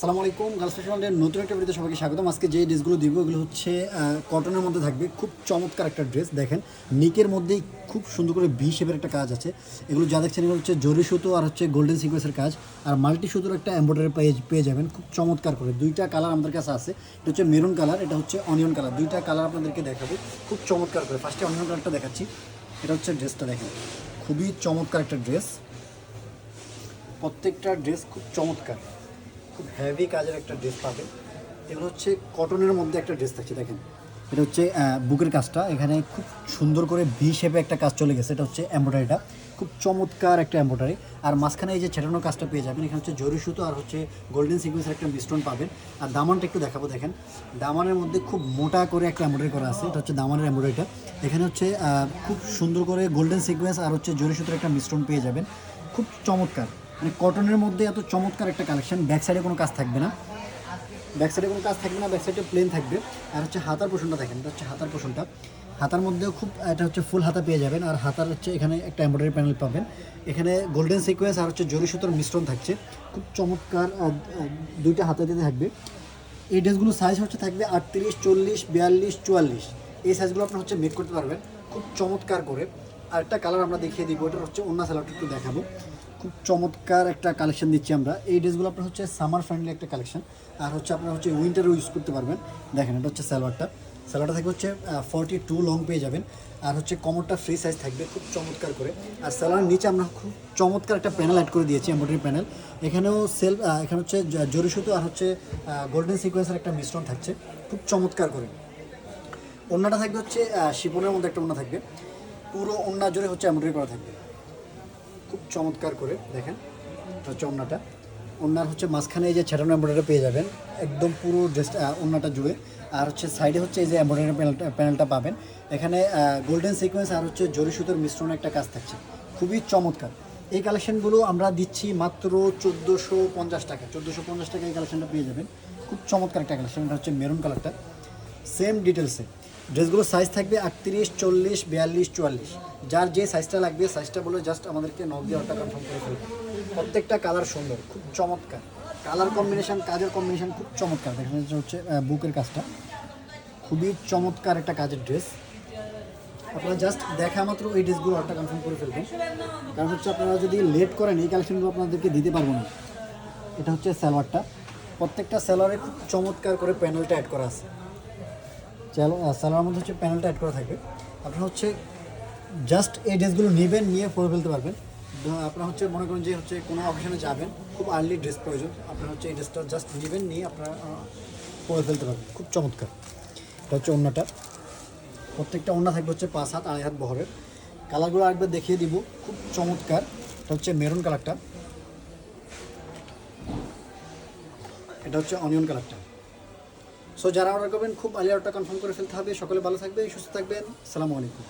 সালামু আলাইকুম গার্লস ফ্যাশনের নতুন একটা ভিডিওতে সবাইকে স্বাগতম। আজকে যে ড্রেসগুলো দিব ওগুলো হচ্ছে কটনের মধ্যে থাকবে। খুব চমৎকার একটা ড্রেস দেখেন। নিকের মধ্যেই খুব সুন্দর করে ভি শেপের একটা কাজ আছে। এগুলো যা দেখছেন, এগুলো হচ্ছে জরি সুতো আর হচ্ছে গোল্ডেন সিকোয়েন্সের কাজ। আর মাল্টি সুতোর একটা এম্ব্রয়ডারি পেয়ে পেয়ে যাবেন, খুব চমৎকার করে। দুইটা কালার আমাদের কাছে আছে। এটা হচ্ছে মেরুন কালার এটা হচ্ছে অনিয়ন কালার দুইটা কালার আপনাদেরকে দেখাবো। খুব চমৎকার করে। ফার্স্টে অনিয়ন কালারটা দেখাচ্ছি। এটা হচ্ছে ড্রেসটা দেখেন। খুবই চমৎকার একটা ড্রেস প্রত্যেকটা ড্রেস খুব চমৎকার। খুব হেভি কাজের একটা ড্রেস পাবেন এগুলো হচ্ছে কটনের মধ্যে একটা ড্রেস থাকছে, দেখেন। এটা হচ্ছে বুকের কাজটা। এখানে খুব সুন্দর করে ভি শেপে একটা কাজ চলে গেছে। এটা হচ্ছে এম্ব্রয়ডারিটা খুব চমৎকার একটা এম্ব্রয়ডারি আর মাঝখানে এই যে ছেটানো কাজটা পেয়ে যাবেন, এখানে হচ্ছে জরি সুতো আর হচ্ছে গোল্ডেন সিকুয়েন্সের একটা মিশ্রণ পাবেন। আর দামানটা একটু দেখাবো, দেখেন। দামানের মধ্যে খুব মোটা করে একটা এম্ব্রয়ডারি করা আছে। এটা হচ্ছে দামানের এম্ব্রয়ডারিটা এখানে হচ্ছে খুব সুন্দর করে গোল্ডেন সিকুয়েন্স আর হচ্ছে জরি সুতোর একটা মিশ্রণ পেয়ে যাবেন। খুব চমৎকার। মানে কটনের মধ্যে এত চমৎকার একটা কালেকশন ব্যাক সাইডে কোনো কাজ থাকবে না। ব্যাক সাইডে কোনো কাজ থাকবে না ব্যাক সাইডে প্লেন থাকবে। আর হচ্ছে হাতার পোষণটা দেখেন, এটা হচ্ছে হাতার পোষণটা। হাতার মধ্যেও খুব, এটা হচ্ছে ফুল হাতা পেয়ে যাবেন। আর হাতার হচ্ছে এখানে একটা এমব্রয়ডারি প্যানেল পাবেন। এখানে গোল্ডেন সিকোয়েন্স আর হচ্ছে জরি সুতোর মিশ্রণ থাকছে। খুব চমৎকার দুইটা হাতে দিতে থাকবে। এই ড্রেসগুলো সাইজ হচ্ছে থাকবে আটত্রিশ, চল্লিশ, বিয়াল্লিশ, চুয়াল্লিশ। এই সাইজগুলো আপনার হচ্ছে মেক করতে পারবেন। খুব চমৎকার করে। আরেকটা কালার আমরা দেখিয়ে দিব এটা হচ্ছে অন্য সালোয়ারটা একটু দেখাবো। খুব চমৎকার একটা কালেকশন দিচ্ছি আমরা। এই ড্রেসগুলো আপনার হচ্ছে সামার ফ্রেন্ডলি একটা কালেকশন আর হচ্ছে আপনার হচ্ছে উইন্টারও ইউজ করতে পারবেন। দেখেন, এটা হচ্ছে সালোয়ারটা। সালোয়ারটা থাকবে হচ্ছে ফর্টি টু লং পেয়ে যাবেন। আর হচ্ছে কমরটা ফ্রি সাইজ থাকবে, খুব চমৎকার করে। আর সালোয়ার নিচে আমরা খুব চমৎকার একটা প্যানেল অ্যাড করে দিয়েছি এমব্রয়ডারি প্যানেল এখানেও সেল এখানে হচ্ছে জরি সুতো আর হচ্ছে গোল্ডেন সিকোয়েন্সের একটা মিশ্রণ থাকছে। খুব চমৎকার করে। ওড়নাটা থাকবে হচ্ছে শিপনের মধ্যে একটা ওড়না থাকবে। পুরো ওড়না জুড়ে হচ্ছে এমব্রয়ডারি করা থাকবে। খুব চমৎকার করে, দেখেন হচ্ছে ওড়নার হচ্ছে মাঝখানে এই যে ছেটানো এমব্রয়ডারি পেয়ে যাবেন, একদম পুরো ড্রেসটা ওড়নাটা জুড়ে। আর হচ্ছে সাইডে হচ্ছে এই যে এমব্রয়ডারি প্যানেলটা প্যানেলটা পাবেন। এখানে গোল্ডেন সিকোয়েন্স আর হচ্ছে জরি সুতোর মিশ্রণে একটা কাজ থাকছে। খুবই চমৎকার। এই কালেকশনগুলো আমরা দিচ্ছি মাত্র চোদ্দোশো পঞ্চাশ টাকা। চোদ্দোশো পঞ্চাশ টাকা এই কালেকশনটা পেয়ে যাবেন। খুব চমৎকার একটা কালেকশন এটা হচ্ছে মেরুন কালারটা সেম ডিটেলসে ড্রেসগুলোর সাইজ থাকবে আটত্রিশ, চল্লিশ, বিয়াল্লিশ, চুয়াল্লিশ। যার যে সাইজটা লাগবে সাইজটা বলে জাস্ট আমাদেরকে নক দিয়ে অর্ডার কনফার্ম করে ফেলবে। প্রত্যেকটা কালার সুন্দর, খুব চমৎকার। কালার কম্বিনেশন কাজের কম্বিনেশন খুব চমৎকার। দেখেন এটা হচ্ছে বুকের কাজটা। খুবই চমৎকার একটা কাজের ড্রেস আপনারা জাস্ট দেখা মাত্র এই ড্রেসগুলো অর্ডার কনফার্ম করে ফেলবেন। কারণ হচ্ছে, আপনারা যদি লেট করেন, এই কালেকশনগুলো আপনাদেরকে দিতে পারব না। এটা হচ্ছে স্যালোয়ারটা প্রত্যেকটা সালোয়ারে খুব চমৎকার করে প্যানেলটা অ্যাড করা আছে। চালো সালোয়ার মধ্যে হচ্ছে প্যানেলটা অ্যাড করা থাকবে আপনার হচ্ছে জাস্ট এই ড্রেসগুলো নেবেন, নিয়ে পরে ফেলতে পারবেন। আপনার হচ্ছে মনে করেন যে হচ্ছে কোনো অকেশনে যাবেন, খুব আর্লি ড্রেস প্রয়োজন। আপনার হচ্ছে এই ড্রেসটা জাস্ট নেবেন, নিয়ে আপনারা পরে ফেলতে পারবেন। খুব চমৎকার। এটা হচ্ছে অন্যটা প্রত্যেকটা অন্য থাকবে হচ্ছে পাঁচ হাত, আড়াই হাত বহরের। কালারগুলো আরেকবার দেখিয়ে দিব। খুব চমৎকার। এটা হচ্ছে মেরুন কালারটা এটা হচ্ছে অনিয়ন কালারটা সো যারা অর্ডার করবেন, খুব আলিয়া কনফার্ম করে ফেলতে হবে। সকলে ভালো থাকবে সুস্থ থাকবেন। সালামু আলাইকুম।